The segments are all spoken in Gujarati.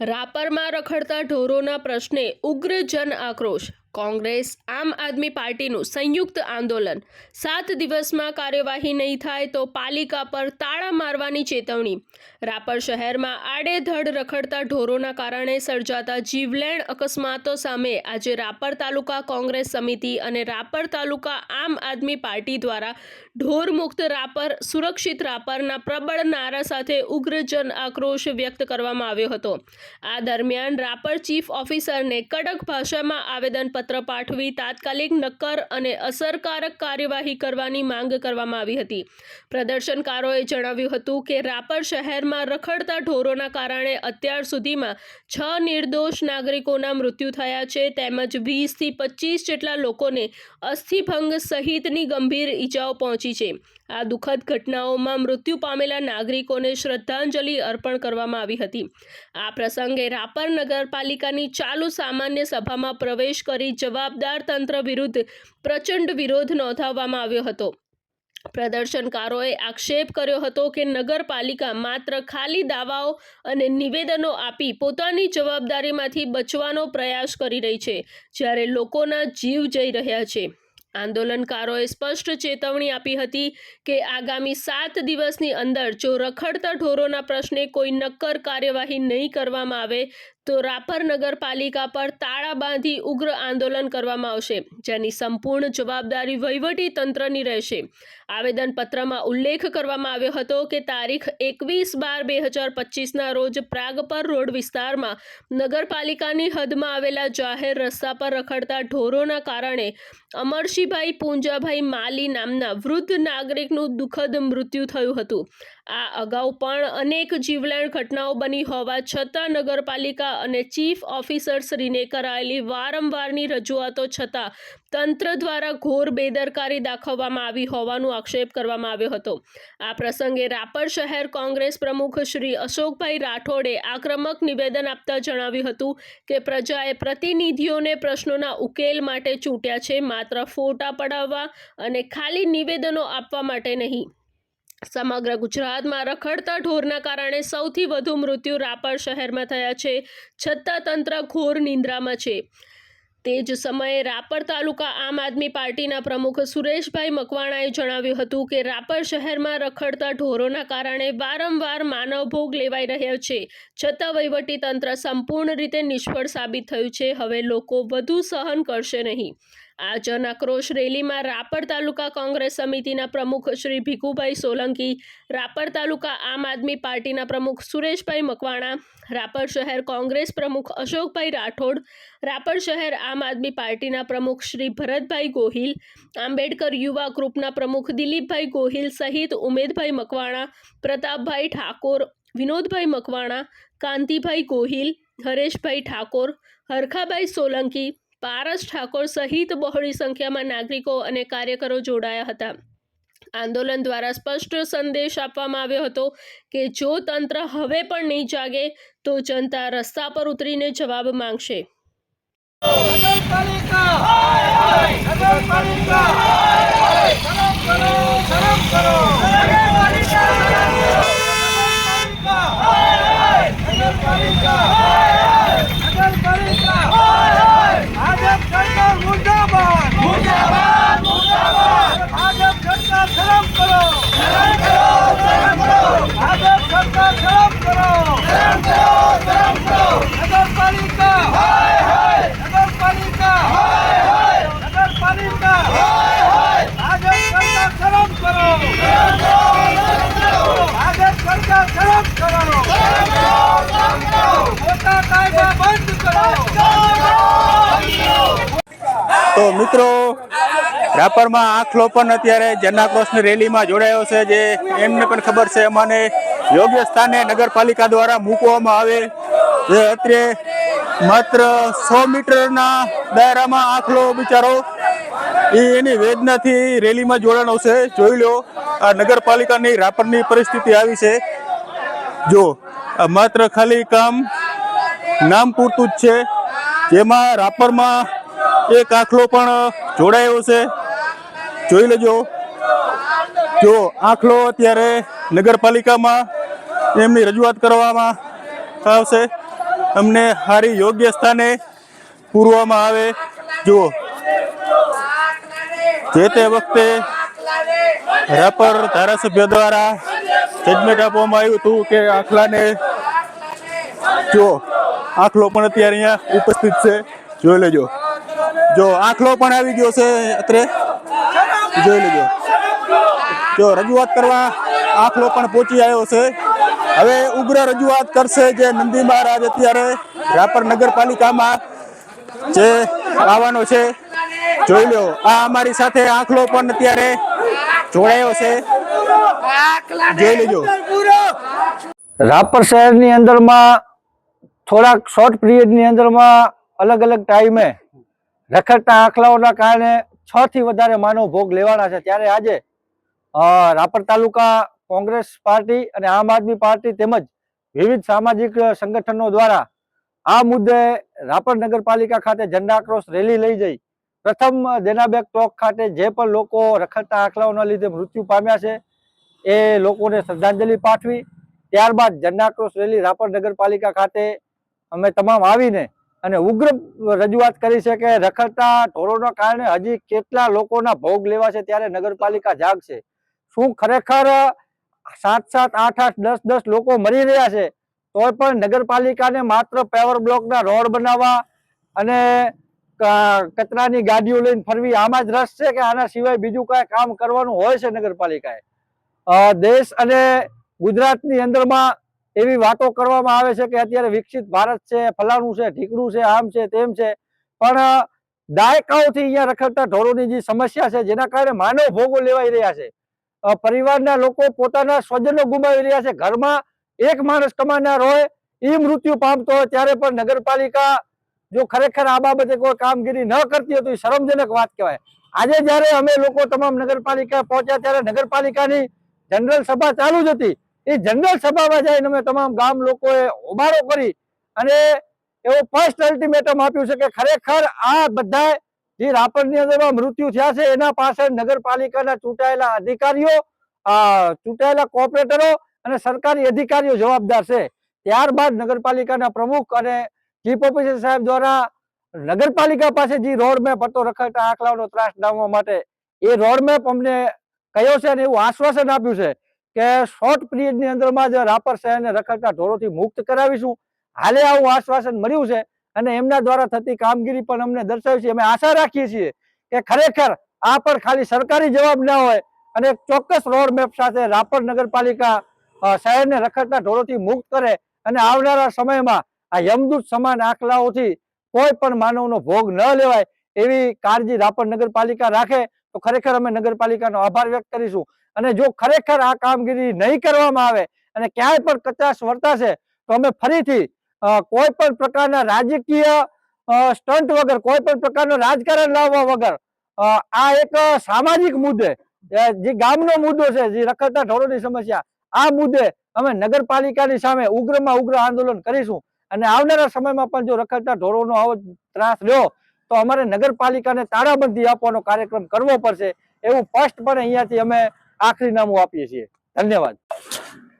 રાપરમાં રખડતા ઢોરોના પ્રશ્ને ઉગ્ર જન આક્રોશ કોંગ્રેસ આમ આદમી પાર્ટીનું સંયુક્ત આંદોલન. સાત દિવસમાં કાર્યવાહી નહીં થાય તો પાલિકા પર તાળા મારવાની ચેતવણી. રાપર શહેરમાં આડેધડ રખડતા ઢોરોના કારણે સર્જાતા જીવલેણ અકસ્માતો સામે આજે રાપર તાલુકા કોંગ્રેસ સમિતિ અને રાપર તાલુકા આમ આદમી પાર્ટી દ્વારા ઢોર મુક્ત રાપર, સુરક્ષિત રાપરના પ્રબળ નારા સાથે ઉગ્ર જન આક્રોશ વ્યક્ત કરવામાં આવ્યો હતો. આ દરમિયાન રાપર ચીફ ઓફિસરને કડક ભાષામાં આવેદનપત્ર પાઠવી તાત્કાલિક નક્કર અને અસરકારક કાર્યવાહી કરવાની માંગ કરવામાં આવી હતી. પ્રદર્શનકારોએ જણાવ્યું હતું કે, રાપર શહેરમાં રખડતા ઢોરોના કારણે અત્યાર સુધીમાં છ નિર્દોષ નાગરિકોના મૃત્યુ થયા છે. તેમજ વીસથી પચીસ જેટલા લોકોને અસ્થિભંગ સહિતની ગંભીર ઈજાઓ પહોંચી છે. આ દુઃખદ ઘટનાઓમાં મૃત્યુ પામેલા નાગરિકોને શ્રદ્ધાંજલિ અર્પણ કરવામાં આવી હતી. આ પ્રસંગે રાપર નગરપાલિકાની ચાલુ સામાન્ય સભામાં પ્રવેશ કરી જવાબદાર તંત્ર વિરુદ્ધ પ્રચંડ વિરોધ નોંધાવવામાં આવ્યો હતો. પ્રદર્શનકારોએ આક્ષેપ કર્યો હતો કે નગરપાલિકા માત્ર ખાલી દાવાઓ અને નિવેદનો આપી પોતાની જવાબદારીમાંથી બચવાનો પ્રયાસ કરી રહી છે, જ્યારે લોકોના જીવ જઈ રહ્યા છે. આંદોલનકારોએ સ્પષ્ટ ચેતવણી આપી હતી કે આગામી સાત દિવસની અંદર જો રખડતા ઢોરોના પ્રશ્ને કોઈ નક્કર કાર્યવાહી નહીં કરવામાં આવે તો રાપર નગરપાલિકા પર તાળા બાંધી ઉગ્ર આંદોલન કરવામાં આવશે, જેની સંપૂર્ણ જવાબદારી વહીવટી તંત્રની રહેશે. આવેદનપત્રમાં ઉલ્લેખ કરવામાં આવ્યો હતો કે તારીખ એકવીસ બાર બે હજાર પચીસના રોજ પ્રાગપર રોડ વિસ્તારમાં નગરપાલિકાની હદમાં આવેલા જાહેર રસ્તા પર રખડતા ઢોરોના કારણે અમરશીભાઈ પૂંજાભાઈ માલી નામના વૃદ્ધ નાગરિકનું દુઃખદ મૃત્યુ થયું હતું. આ અગાઉ પણ અનેક જીવલેણ ઘટનાઓ બની હોવા છતાં નગરપાલિકા અને ચીફ ઓફિસરશ્રીને કરાયેલી વારંવારની રજૂઆતો છતાં તંત્ર દ્વારા ઘોર બેદરકારી દાખવવામાં આવી હોવાનો આક્ષેપ કરવામાં આવ્યો હતો. આ પ્રસંગે રાપર શહેર કોંગ્રેસ પ્રમુખ શ્રી અશોકભાઈ રાઠોડે આક્રમક નિવેદન આપતા જણાવ્યું હતું કે પ્રજાએ પ્રતિનિધિઓને પ્રશ્નોના ઉકેલ માટે ચૂંટ્યા છે, માત્ર ફોટા પડાવવા અને ખાલી નિવેદનો આપવા માટે નહીં. સમગ્ર ગુજરાતમાં રખડતા ઢોરના કારણે સૌથી વધુ મૃત્યુ રાપર શહેરમાં થયા છે. છતાં તંત્ર ઘોર નિંદ્રામાં છે. તે જ સમયે રાપર તાલુકા આમ આદમી પાર્ટીના પ્રમુખ સુરેશભાઈ મકવાણાએ જણાવ્યું હતું કે રાપર શહેરમાં રખડતા ઢોરોના કારણે વારંવાર માનવ ભોગ લેવાઈ રહ્યો છે. છતાં વહીવટી તંત્ર સંપૂર્ણ રીતે નિષ્ફળ સાબિત થયું છે. હવે લોકો વધુ સહન કરશે નહીં. આ જન આક્રોશ રેલીમાં રાપર તાલુકા કોંગ્રેસ સમિતિના પ્રમુખ શ્રી ભીખુભાઈ સોલંકી, રાપર તાલુકા આમ આદમી પાર્ટીના પ્રમુખ સુરેશભાઈ મકવાણા, રાપર શહેર કોંગ્રેસ પ્રમુખ અશોકભાઈ રાઠોડ, રાપર શહેર આમ આદમી પાર્ટીના પ્રમુખ શ્રી ભરતભાઈ ગોહિલ, આંબેડકર યુવા ગ્રુપના પ્રમુખ દિલીપભાઈ ગોહિલ સહિત ઉમેદભાઈ મકવાણા, પ્રતાપભાઈ ઠાકોર, વિનોદભાઈ મકવાણા, કાંતિભાઈ ગોહિલ, હરેશભાઈ ઠાકોર, હરખાભાઈ સોલંકી પારસ ઠાકોર સહિત બહોળી સંખ્યામાં નાગરિકો અને કાર્યકરો જોડાયા હતા. આંદોલન દ્વારા સ્પષ્ટ સંદેશ આપવામાં આવ્યો હતો કે જો તંત્ર હવે પણ નહીં જાગે, તો જનતા રસ્તા પર ઉતરીને જવાબ માંગશે. નગરપાલિકા ભાજપ સરકાર મુર્દાબાદ મુર્દાબાદ મુર્દાબાદ ભાજપ સરકાર શરમ કરો શરમ કરો શરમ કરો ભાજપ સરકાર શરમ કરો શરમ કરો શરમ કરો નગરપાલિકા હાય હાય નગરપાલિકા હાય હાય નગરપાલિકા હાય હાય ભાજપ સરકાર શરમ કરો શરમ કરો શરમ કરો ભાજપ સરકાર શરમ કરો શરમ કરો શરમ કરો મોટા કાયદા બંધ કરો તો મિત્રો, રાપરમાં આખલો પણ અત્યારે જનાક્રોશની રેલીમાં જોડાયો છે, જે એમને પણ ખબર છે અમાને યોગ્ય સ્થાને નગરપાલિકા દ્વારા મૂકવામાં આવે. જે અત્યારે માત્ર સો મીટરના દાયરામાં આખલો બિચારો એ એની વેદનાથી રેલીમાં જોડાણો છે. જોઈ લો, આ નગરપાલિકાની રાપરની પરિસ્થિતિ આવી છે. જો માત્ર ખાલી કામ નામ પૂરતું જ છે. જેમાં રાપરમાં એક આખલો પણ જોડાયો છે. જોઈ લેજો. જો આખલો અત્યારે નગરપાલિકામાં એમની રજૂઆત કરવામાં આવશે. અમને સારી યોગ્ય સ્થાને પૂરવામાં આવે. જુઓ જે તે વખતે રાપર ધારાસભ્ય દ્વારા જજમેન્ટ આપવામાં આવ્યું હતું કે આખલાને જુઓ આખલો પણ અત્યારે અહીંયા ઉપસ્થિત છે. જોઈ લેજો. જો, આખલો પણ આવી ગયો છે અત્રે. જોઈ લેજો. જો, રજૂઆત કરવા આખલો પણ પહોંચી આવ્યો છે. હવે ઉગ્ર રજૂઆત કરશે જે નંદી મહારાજ અત્યારે રાપર નગરપાલિકામાં જે આવવાનો છે. જોઈ લો આ અમારી સાથે આખલો પણ અત્યારે જોડાયો છે. જોઈ લેજો. રાપર શહેરની અંદરમાં થોડાક શોર્ટ પિરિયડની અંદરમાં અલગ અલગ ટાઈમે રખડતા આખલાઓના કારણે છ થી વધારે માનવ ભોગ લેવાના છે. ત્યારે આજે રાપર તાલુકા કોંગ્રેસ પાર્ટી અને આમ આદમી પાર્ટી તેમજ વિવિધ સામાજિક સંગઠનો દ્વારા આ મુદ્દે રાપર નગરપાલિકા ખાતે જનઆક્રોશ રેલી લઈ જઈ. પ્રથમ દેનાબેગ ટોક ખાતે જે પણ લોકો રખડતા આંખલાઓના લીધે મૃત્યુ પામ્યા છે, એ લોકોને શ્રદ્ધાંજલિ પાઠવી. ત્યારબાદ જનઆક્રોશ રેલી રાપર નગરપાલિકા ખાતે અમે તમામ આવીને અને ઉગ્ર રજૂઆત કરી છે કે રખડતા ઢોરોના કારણે હજી કેટલા લોકોના ભોગ લેવા છે ત્યારે નગરપાલિકા જાગશે શું ખરેખર સાત સાત આઠ આઠ દસ દસ લોકો મરી રહ્યા છે? તોય પણ નગરપાલિકાને માત્ર પેવર બ્લોકના રોડ બનાવવા અને કચરાની ગાડીઓ લઈને ફરવી આમાં જ રસ છે કે આના સિવાય બીજું કાંઈ કામ કરવાનું હોય છે નગરપાલિકાએ? દેશ અને ગુજરાતની અંદરમાં એવી વાતો કરવામાં આવે છે કે અત્યારે વિકસિત ભારત છે, ફલાણું છે, ઢીકણું છે, આમ છે, તેમ છે. પણ દાયકાઓથી અહીંયા રખડતા ઢોરોની જે સમસ્યા છે, જેના કારણે માનવ ભોગો લેવાઈ રહ્યા છે. પરિવારના લોકો પોતાના સ્વજનો ગુમાવી રહ્યા છે. ઘરમાં એક માણસ કમાનાર હોય એ મૃત્યુ પામતો હોય, ત્યારે પણ નગરપાલિકા જો ખરેખર આ બાબતે કોઈ કામગીરી ન કરતી હોય તો એ શરમજનક વાત કહેવાય. આજે જ્યારે અમે લોકો તમામ નગરપાલિકા પહોંચ્યા, ત્યારે નગરપાલિકાની જનરલ સભા ચાલુ જ હતી. એ જનરલ સભામાં જઈને અમે તમામ ગામ લોકોએ હોબાળો કરી અને એવું ફર્સ્ટ અલ્ટિમેટમ આપ્યું છે કે ખરેખર આ બધા જે રાપરની અંદરમાં મૃત્યુ થયા છે, એના પાછળ નગરપાલિકાના ચૂંટાયેલા અધિકારીઓ ચૂંટાયેલા કોર્પોરેટરો અને સરકારી અધિકારીઓ જવાબદાર છે. ત્યારબાદ નગરપાલિકાના પ્રમુખ અને ચીફ ઓફિસર સાહેબ દ્વારા નગરપાલિકા પાસે જે રોડ મેપ હતો, રખડતા આંકડાઓનો ત્રાસ ડામવા માટે, એ રોડ મેપ અમને કયો છે અને એવું આશ્વાસન આપ્યું છે કે શોર્ટ પિરિયડની અંદરમાં જ રાપર શહેરને રખડતા ઢોરોથી મુક્ત કરાવીશું. હાલે આવું આશ્વાસન મળ્યું છે અને એમના દ્વારા થતી કામગીરી પણ અમને દર્શાવી છે. અમે આશા રાખીએ છીએ કે ખરેખર આ પણ ખાલી સરકારી જવાબ ના હોય અને ચોક્કસ રોડ મેપ સાથે રાપર નગરપાલિકા શહેરને રખડતા ઢોરોથી મુક્ત કરે અને આવનારા સમયમાં આ યમદૂત સમાન આંકલાઓથી કોઈ પણ માનવનો ભોગ ન લેવાય એવી કાળજી રાપર નગરપાલિકા રાખે, તો ખરેખર અમે નગરપાલિકાનો આભાર વ્યક્ત કરીશું. અને જો ખરેખર આ કામગીરી નહીં કરવામાં આવે અને ક્યાંય પણ કચાશ વર્તાશે, તો અમે ફરીથી કોઈ પણ પ્રકારના રાજકીય સ્ટન્ટ વગર, કોઈ પણ પ્રકારનું રાજકારણ લાવવા વગર આ એક સામાજિક મુદ્દે જે ગામનો મુદ્દો છે, જે રખડતા ઢોરોની સમસ્યા, આ મુદ્દે અમે નગરપાલિકાની સામે ઉગ્રમાં ઉગ્ર આંદોલન કરીશું. અને આવનારા સમયમાં પણ જો રખડતા ઢોરોનો આવો ત્રાસ રહ્યો, તો અમારે નગરપાલિકાને તાળાબંધી આપવાનો કાર્યક્રમ કરવો પડશે. એવું સ્પષ્ટપણે અહીંયાથી અમે આખરી નામું આપીએ છીએ. ધન્યવાદ.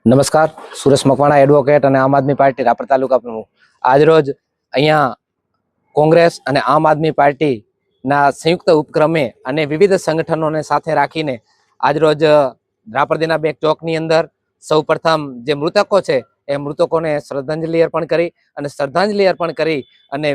નમસ્કાર. સુરેશ મકવાણા એડવોકેટ અને આમ આદમી પાર્ટી, રાપર તાલુકા પ્રમુખ. આજરોજ અહીંયા કોંગ્રેસ અને આમ આદમી પાર્ટીના સંયુક્ત ઉપક્રમે અને વિવિધ સંગઠનોને સાથે રાખીને આજરોજ રાપરદીના બેક ચોકની અંદર સૌ જે મૃતકો છે, એ મૃતકોને શ્રદ્ધાંજલિ અર્પણ કરી અને શ્રદ્ધાંજલિ અર્પણ કરી અને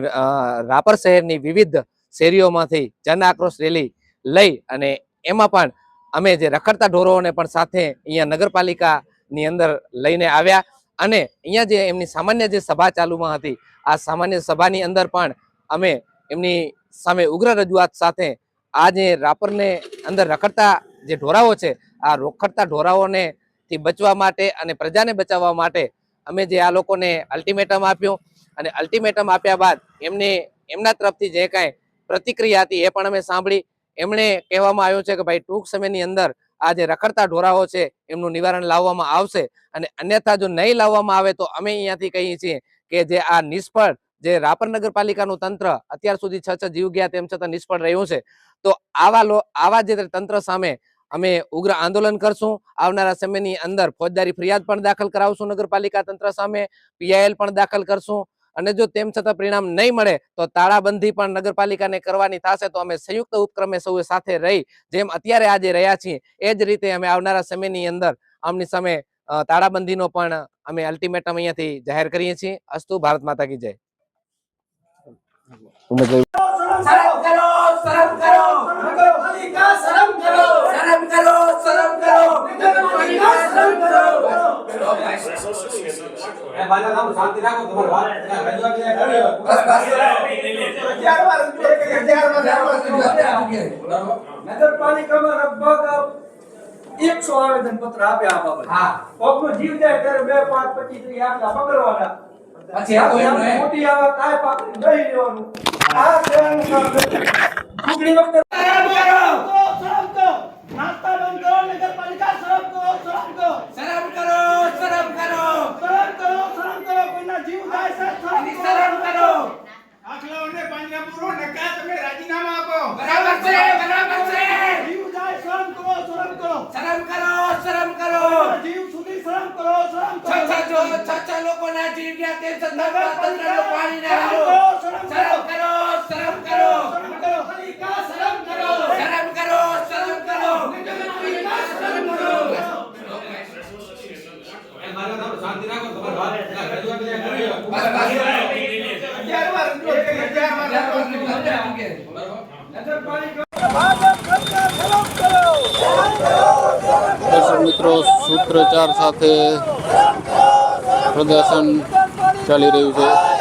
રાપર શહેરની વિવિધ શેરીઓમાંથી જન આક્રોશ રેલી લઈ અને એમાં પણ અમે જે રખડતા ઢોરોને પણ સાથે અહીંયા નગરપાલિકાની અંદર લઈને આવ્યા અને અહીંયા જે એમની સામાન્ય જે સભા ચાલુમાં હતી, આ સામાન્ય સભાની અંદર પણ અમે એમની સામે ઉગ્ર રજૂઆત સાથે આ જે રાપરને અંદર રખડતા જે ઢોરાઓ છે, આ રોખડતા ઢોરાઓને થી બચવા માટે અને પ્રજાને બચાવવા માટે અમે જે આ લોકોને અલ્ટિમેટમ આપ્યું અને અલ્ટિમેટમ આપ્યા બાદ એમને એમના તરફથી જે કાંઈ પ્રતિક્રિયા હતી એ પણ અમે સાંભળી એમણે કહેવામાં આવ્યું છે કે ભાઈ ટૂંક સમયની અંદર આ જે રખડતા ઢોરાઓ છે, એમનું નિવારણ લાવવામાં આવશે. અને અન્યથા જો નહીં લાવવામાં આવે તો અમે અહીંયાથી કહીએ છીએ કે જે આ નિષ્ફળ, જે રાપર નગરપાલિકાનું તંત્ર અત્યાર સુધી છ છ જીવ ગયા તેમ છતાં નિષ્ફળ રહ્યું છે. તો આવા આવા જે તંત્ર સામે અમે ઉગ્ર આંદોલન કરશું. આવનારા સમયની અંદર ફોજદારી ફરિયાદ પણ દાખલ કરાવશું નગરપાલિકા તંત્ર સામે. પીઆઈએલ પણ દાખલ કરશું. અને જો તેમ છતાં પરિણામ નહીં મળે, તો તાળાબંધી પણ નગરપાલિકાને કરવાની થશે, તો અમે સંયુક્ત ઉપક્રમે સૌ સાથે રહી, જેમ અત્યારે આજે રહ્યા છીએ, એ જ રીતે અમે આવનારા સમયની અંદર આમની સામે તાળાબંધીનો પણ અમે અલ્ટિમેટમ અહીંયાથી જાહેર કરીએ છીએ. અસ્તુ, ભારત માતા કી જય. કરો કરો નગરપાલિકા શરમ કરો શરમ કરો શરમ કરો નગરપાલિકા શરમ કરો નગરપાલિકામાં લગભગ એકસો આવેદન પત્ર આપ્યા આ બાબતે. કોકનો જીવ જાય ત્યારે બે પાંચ પચીસ આટલા પકડવાના. પછી મોટી આવે કાંઈ પાકડી દઈ લેવાનું. આ કહેવાનું કામ ચૂંટણી વખતે શરમ કરો શરમ કરો નાસ્તા બંધ કરો નગરપાલિકા શરમ કરો શરમ કરો શરમ કરો શરમ કરો શરમ કરો શરમ કરો કોઈના જીવ જાય છે શરમ કરો આખલાઓને પાંજરા પૂરો નકા તમે રાજીનામા આપો બરાબર છે બરાબર છે. જીવ જાય શરમ કરો શરમ કરો. શરમ કરો શરમ કરો. જીવ સુધી શરમ કરો શરમ કરો. છ છ છ લોકોના જીવ ગયા તે સંદર્ભમાં તંત્રનો પાણી ના શરમ હાલો કરો, શરમ શરમ કરો. શરમ કરો. શરમ કરો શરમ કરો. શરમ કરો શરમ કરો. નગરપાલિકા શરમ કરો બસ. બસ અગિયાર વાર રજૂઆત અગિયાર વાર રજૂઆત કરી. દર્શક મિત્રો સૂત્રચાર સાથે પ્રદર્શન ચાલી રહ્યું છે.